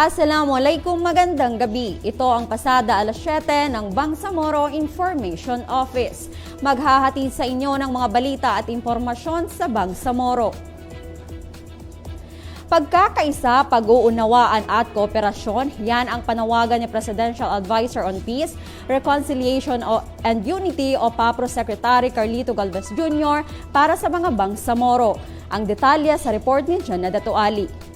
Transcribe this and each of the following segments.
Assalamualaikum, magandang gabi. Ito ang pasada alas 7 ng Bangsamoro Information Office. Maghahatid sa inyo ng mga balita at impormasyon sa Bangsamoro. Pagkakaisa, pag-uunawaan at kooperasyon, yan ang panawagan ni Presidential Advisor on Peace, Reconciliation and Unity o PAPRO Secretary Carlito Galvez Jr. para sa mga Bangsamoro. Ang detalye sa report ni John Nadatuali.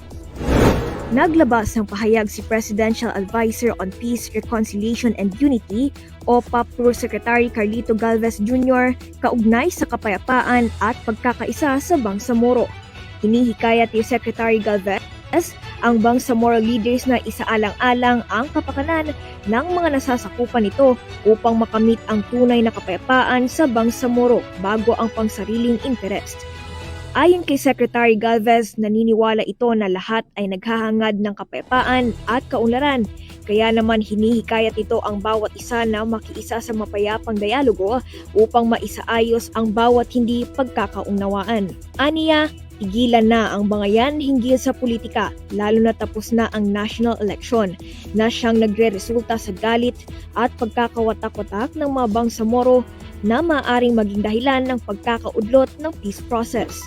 Naglabas ng pahayag si Presidential Advisor on Peace, Reconciliation and Unity o PAPRO Secretary Carlito Galvez Jr. kaugnay sa kapayapaan at pagkakaisa sa Bangsamoro. Hinihikayat ni Secretary Galvez ang Bangsamoro leaders na isaalang-alang ang kapakanan ng mga nasasakupan nito upang makamit ang tunay na kapayapaan sa Bangsamoro bago ang pangsariling interest. Ayon kay Secretary Galvez, naniniwala ito na lahat ay naghahangad ng kapayapaan at kaunlaran. Kaya naman hinihikayat ito ang bawat isa na makiisa sa mapayapang dialogo upang maisaayos ang bawat hindi pagkakaunawaan. Aniya, tigilan na ang bangayan hinggil sa politika, lalo na tapos na ang national election na siyang nagre-resulta sa galit at pagkakawatak-watak ng mga bangsamoro na maaring maging dahilan ng pagkakaudlot ng peace process.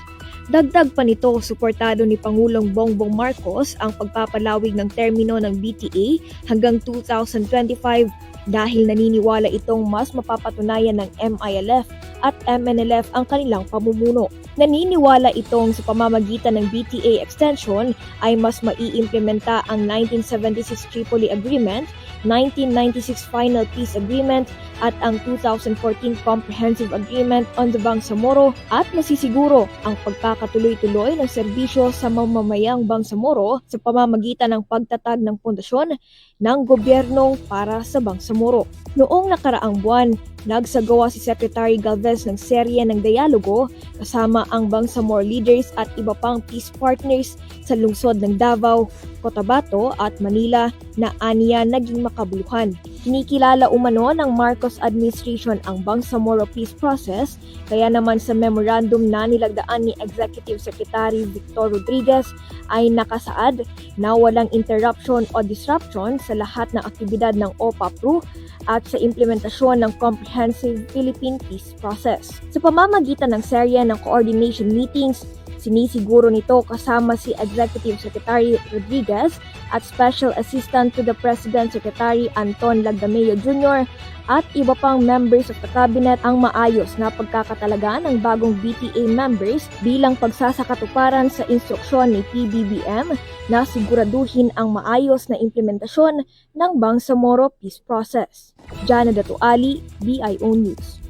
Dagdag pa nito, suportado ni Pangulong Bongbong Marcos ang pagpapalawig ng termino ng BTA hanggang 2025 dahil naniniwala itong mas mapapatunayan ng MILF at MNLF ang kanilang pamumuno. Naniniwala itong sa pamamagitan ng BTA extension ay mas maiimplementa ang 1976 Tripoli Agreement, 1996 Final Peace Agreement at ang 2014 Comprehensive Agreement on the Bangsamoro at masisiguro ang pagkakatuloy-tuloy ng serbisyo sa mamamayang Bangsamoro sa pamamagitan ng pagtatag ng pundasyon ng gobyerno para sa Bangsamoro. Noong nakaraang buwan, nagsagawa si Secretary Galvez ng serye ng dialogo kasama ang Bangsamoro leaders at iba pang peace partners sa lungsod ng Davao, Cotabato at Manila na aniya naging makabuluhan. Kinikilala umano ng Marcos administration ang Bangsamoro peace process kaya naman sa memorandum na nilagdaan ni Executive Secretary Victor Rodriguez ay nakasaad na walang interruption o disruption sa lahat ng aktibidad ng OPAPRO at sa implementasyon ng Comprehensive Philippine Peace Process. Sa pamamagitan ng serye ng coordination meetings, Sinisiguro nito kasama si Executive Secretary Rodriguez at Special Assistant to the President Secretary Anton Lagdameo Jr. at iba pang members of the cabinet ang maayos na pagkakatalaga ng bagong BTA members bilang pagsasakatuparan sa instruksyon ni PBBM na siguraduhin ang maayos na implementasyon ng Bangsamoro Peace Process. Jana Datuali, BIO News.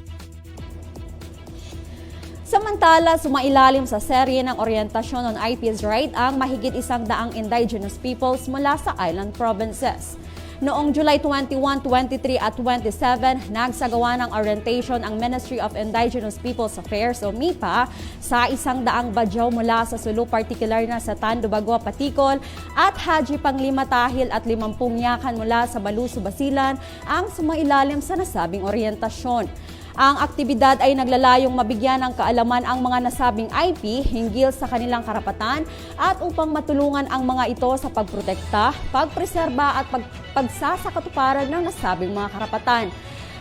Samantala, sumailalim sa serye ng orientasyon on IP's right ang mahigit isang daang indigenous peoples mula sa island provinces. Noong July 21, 23 at 27, nagsagawa ng orientation ang Ministry of Indigenous Peoples Affairs o MIPA sa isang daang badyaw mula sa Sulu particular na sa Tando Bagua Patikol at Haji Panglima Tahil at 50 yakan mula sa Baluso Basilan ang sumailalim sa nasabing orientasyon. Ang aktibidad ay naglalayong mabigyan ng kaalaman ang mga nasabing IP hinggil sa kanilang karapatan at upang matulungan ang mga ito sa pagprotekta, pagpreserba at pag pagsasakatuparan ng nasabing mga karapatan.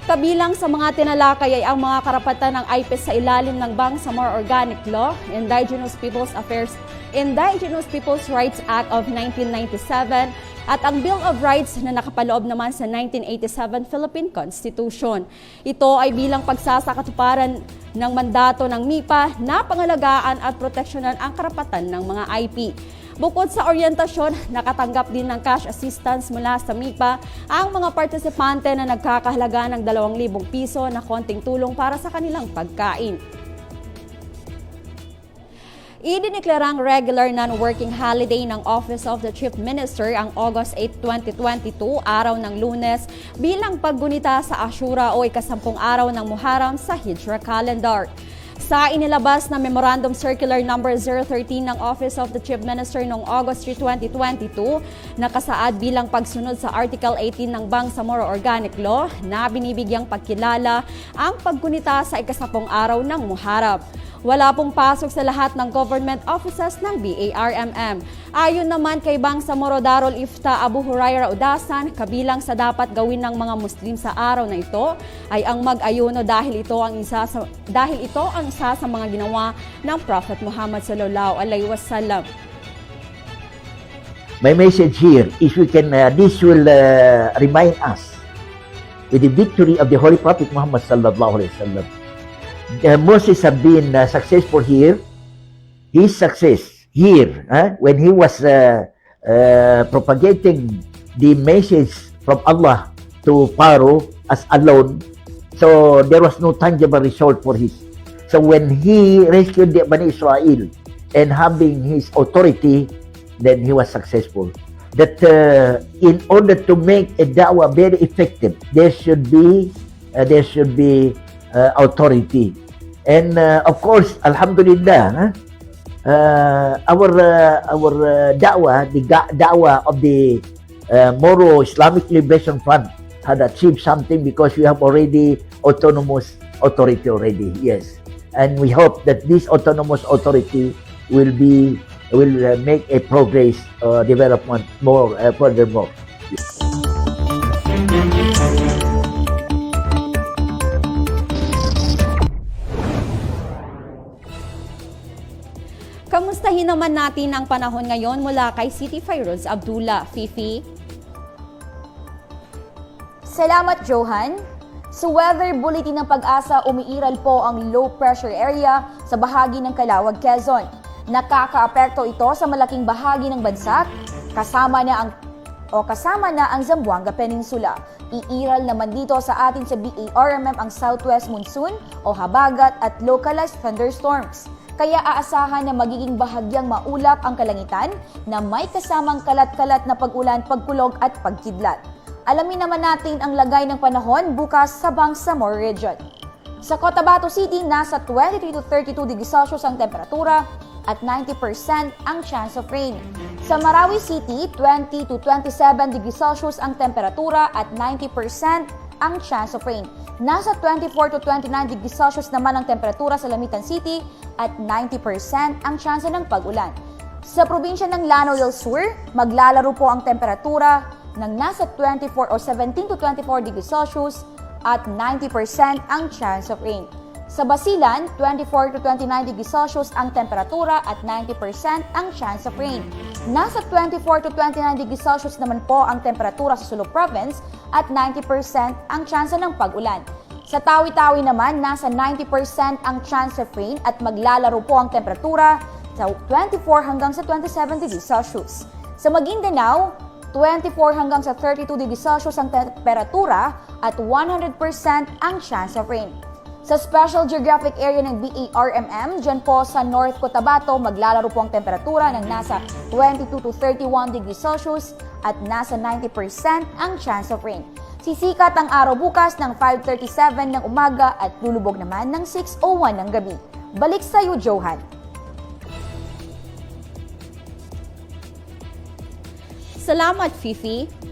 Kabilang sa mga tinalakay ay ang mga karapatan ng IP sa ilalim ng Bangsamoro Organic Law, Indigenous Peoples Affairs, Indigenous Peoples Rights Act of 1997, at ang Bill of Rights na nakapaloob naman sa 1987 Philippine Constitution. Ito ay bilang pagsasakatuparan ng mandato ng MIPA na pangalagaan at proteksyonan ang karapatan ng mga IP. Bukod sa orientasyon, nakatanggap din ng cash assistance mula sa MIPA ang mga partisipante na nagkakahalaga ng 2,000 piso na konting tulong para sa kanilang pagkain. Idineklarang regular non-working holiday ng Office of the Chief Minister ang August 8, 2022, araw ng lunes, bilang paggunita sa Ashura o ikasampung araw ng Muharram sa Hijra calendar. Sa inilabas na Memorandum Circular Number 013 ng Office of the Chief Minister noong August 3, 2022, nakasaad bilang pagsunod sa Article 18 ng Bangsamoro Organic Law na binibigyang pagkilala ang paggunita sa ikasapong araw ng Muharram. Wala pong pasok sa lahat ng government offices ng BARMM. Ayon naman kay Bangsamoro Darul Ifta Abu Huraira Udasan, kabilang sa dapat gawin ng mga Muslim sa araw na ito ay ang mag-ayuno dahil ito ang isa sa, dahil ito ang isa sa mga ginawa ng Prophet Muhammad sallallahu alaihi wasallam. my message here is we can uh, this will uh, remind us with the victory of the Holy Prophet Muhammad sallallahu alaihi wasallam. Uh, Moses have been uh, successful here. His success here huh, when he was uh, uh, propagating the message from Allah to Pharaoh as alone. So there was no tangible result for his. So when he rescued the Bani Israel and having his authority, then he was successful. That uh, in order to make a da'wah very effective, there should be uh, there should be uh, authority, and uh, of course, Alhamdulillah, uh, our uh, our uh, da'wah, the da'wah of the uh, Moro Islamic Liberation Front had achieved something because we have already autonomous authority already. Yes, and we hope that this autonomous authority will be will uh, make a progress uh, development more uh, furthermore. Kamustahin naman natin ang panahon ngayon mula kay City Fairoz Abdullah. Fifi? Salamat, Johan. Sa weather bulletin ng pag-asa, umiiral po ang low pressure area sa bahagi ng Calawag, Quezon. Nakakaapekto ito sa malaking bahagi ng bansa, kasama na ang o kasama na ang Zamboanga Peninsula. Iiral naman dito sa atin sa BARMM ang southwest monsoon o habagat at localized thunderstorms. Kaya aasahan na magiging bahagyang maulap ang kalangitan na may kasamang kalat-kalat na pag-ulan, pagkulog at pagkidlat. Alamin naman natin ang lagay ng panahon bukas sa Bangsamoro Region. Sa Cotabato City, nasa 23 to 32 degrees Celsius ang temperatura at 90% ang chance of rain. Sa Marawi City, 20 to 27 degrees Celsius ang temperatura at 90% ang chance of rain. Nasa 24 to 29 degrees Celsius naman ang temperatura sa Lamitan City at 90% ang chance ng pag-ulan. Sa probinsya ng Lanao del Sur, maglalaro po ang temperatura ng nasa 24 o 17 to 24 degrees Celsius at 90% ang chance of rain. Sa Basilan, 24 to 29 degrees Celsius ang temperatura at 90% ang chance of rain. Nasa 24 to 29 degrees Celsius naman po ang temperatura sa Sulu Province at 90% ang chance ng pag-ulan. Sa Tawi-Tawi naman, nasa 90% ang chance of rain at maglalaro po ang temperatura sa 24 hanggang sa 27 degrees Celsius. Sa Maguindanao, 24 hanggang sa 32 degrees Celsius ang temperatura at 100% ang chance of rain. Sa Special Geographic Area ng BARMM, dyan po sa North Cotabato, maglalaro po ang temperatura ng nasa 22 to 31 degrees Celsius at nasa 90% ang chance of rain. Sisikat ang araw bukas ng 5.37 ng umaga at lulubog naman ng 6.01 ng gabi. Balik sa iyo, Johan. Salamat, Fifi.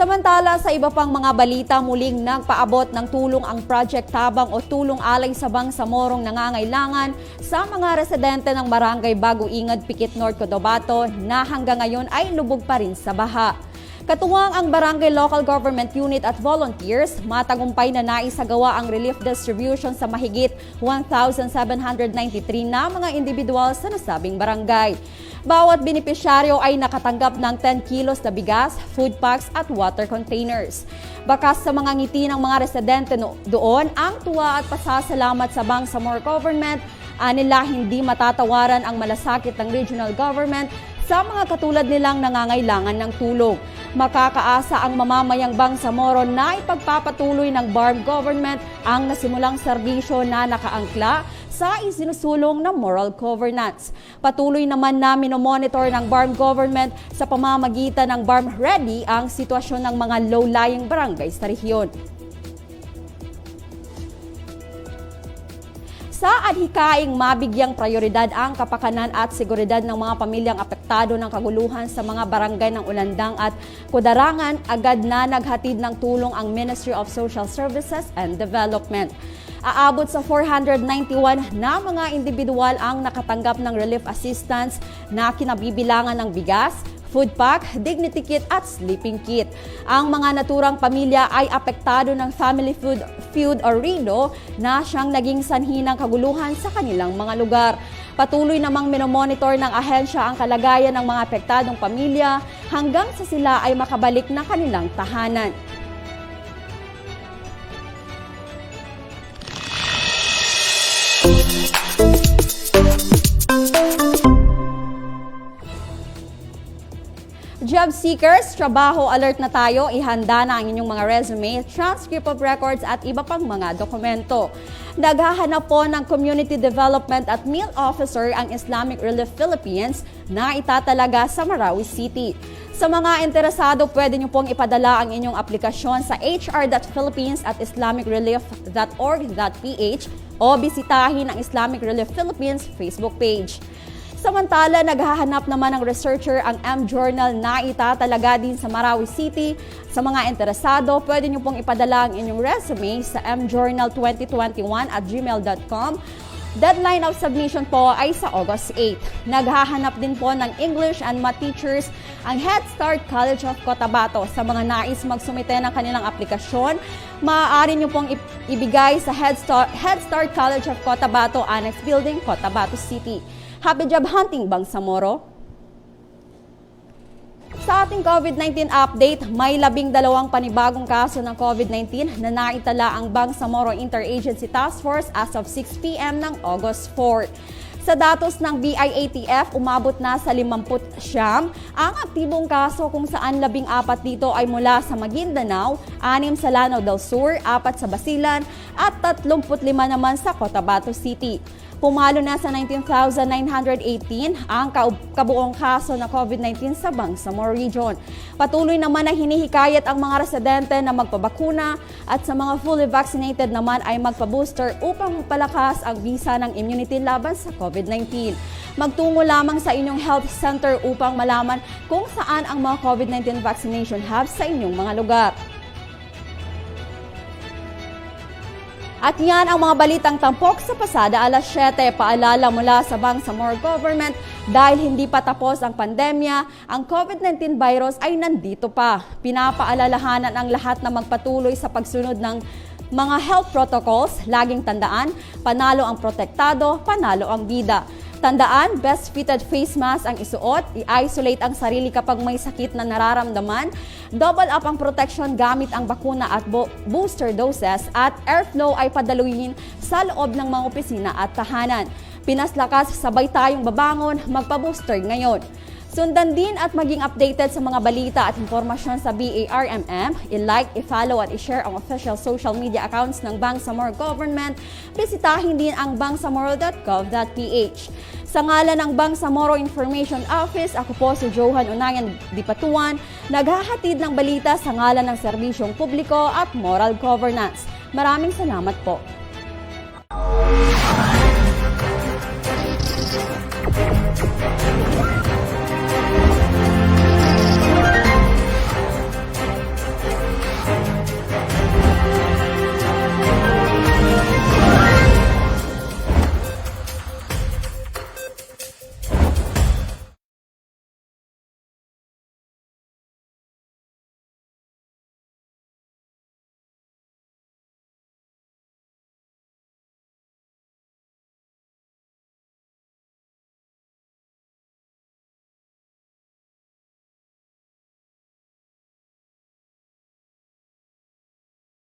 Samantala, sa iba pang mga balita, muling nagpaabot ng tulong ang Project Tabang o Tulong Alay sa Bangsamorong nangangailangan sa mga residente ng Barangay Bago Ingad, Pikit North, Cotabato na hanggang ngayon ay lubog pa rin sa baha. Katuwang ang Barangay Local Government Unit at volunteers, matagumpay na naisagawa ang relief distribution sa mahigit 1,793 na mga individual sa nasabing barangay. Bawat benepisyaryo ay nakatanggap ng 10 kilos na bigas, food packs at water containers. Bakas sa mga ngiti ng mga residente doon ang tuwa at pasasalamat sa Bangsamoro Government, anila hindi matatawaran ang malasakit ng regional government sa mga katulad nilang nangangailangan ng tulong. Makakaasa ang mamamayang Bangsamoro na ipagpapatuloy ng BARM government ang nasimulang serbisyo na nakaangkla sa isinusulong ng moral governance. Patuloy naman na minomonitor ng BARM government sa pamamagitan ng BARM Ready ang sitwasyon ng mga low-lying barangay sa rehiyon. Sa adhikaing mabigyang prioridad ang kapakanan at seguridad ng mga pamilyang apektado ng kaguluhan sa mga barangay ng Ulandang at Kudarangan, agad na naghatid ng tulong ang Ministry of Social Services and Development. Aabot sa 491 na mga individual ang nakatanggap ng relief assistance na kinabibilangan ng bigas, food pack, dignity kit at sleeping kit. Ang mga naturang pamilya ay apektado ng family food feud or RIDO na siyang naging sanhi ng kaguluhan sa kanilang mga lugar. Patuloy namang minomonitor ng ahensya ang kalagayan ng mga apektadong pamilya hanggang sa sila ay makabalik na kanilang tahanan. Job seekers, trabaho alert na tayo. Ihanda na ang inyong mga resume, transcript of records at iba pang mga dokumento. Naghahanap po ng Community Development at Meal Officer ang Islamic Relief Philippines na itatalaga sa Marawi City. Sa mga interesado, pwede nyo pong ipadala ang inyong aplikasyon sa hr.philippines at islamicrelief.org.ph o bisitahin ang Islamic Relief Philippines Facebook page. Samantala, naghahanap naman ng researcher ang M-Journal na itatalaga din sa Marawi City. Sa mga interesado, pwede nyo pong ipadala ang inyong resume sa mjournal2021 at gmail.com. Deadline of submission po ay sa August 8. Naghahanap din po ng English and Math teachers ang Head Start College of Cotabato. Sa mga nais magsumite ng kanilang aplikasyon, maaari nyo pong ibigay sa Head Start, Head Start College of Cotabato Annex Building, Cotabato City. Happy job hunting, Bangsamoro! Sa ating COVID-19 update, may labing dalawang panibagong kaso ng COVID-19 na naitala ang Bangsamoro Interagency Task Force as of 6 p.m. ng August 4. Sa datos ng BIATF, umabot na sa 50 siyam ang aktibong kaso kung saan labing apat dito ay mula sa Maguindanao, anim sa Lanao del Sur, apat sa Basilan at 35 naman sa Cotabato City. Pumalo na sa 19,918 ang kabuong kaso ng COVID-19 sa Bangsamoro Region. Patuloy naman na hinihikayat ang mga residente na magpabakuna at sa mga fully vaccinated naman ay magpa-booster upang mapalakas ang visa ng immunity laban sa COVID-19. Magtungo lamang sa inyong health center upang malaman kung saan ang mga COVID-19 vaccination hubs sa inyong mga lugar. At yan ang mga balitang tampok sa pasada alas 7. Paalala mula sa Bangsamoro Government dahil hindi pa tapos ang pandemya, ang COVID-19 virus ay nandito pa. Pinapaalalahanan ang lahat na magpatuloy sa pagsunod ng mga health protocols. Laging tandaan, panalo ang protektado, panalo ang bida. Tandaan, best fitted face mask ang isuot, i-isolate ang sarili kapag may sakit na nararamdaman, double up ang protection gamit ang bakuna at bo- booster doses at airflow ay padaluyin sa loob ng mga opisina at tahanan. Pinas lakas, sabay tayong babangon, magpa-booster ngayon. Sundan din at maging updated sa mga balita at impormasyon sa BARMM. I-like, i-follow at i-share ang official social media accounts ng Bangsamoro Government. Bisitahin din ang bangsamoro.gov.ph. Sa ngalan ng Bangsamoro Information Office, ako po si Johan Unayan Dipatuan, naghahatid ng balita sa ngalan ng serbisyong publiko at moral governance. Maraming salamat po.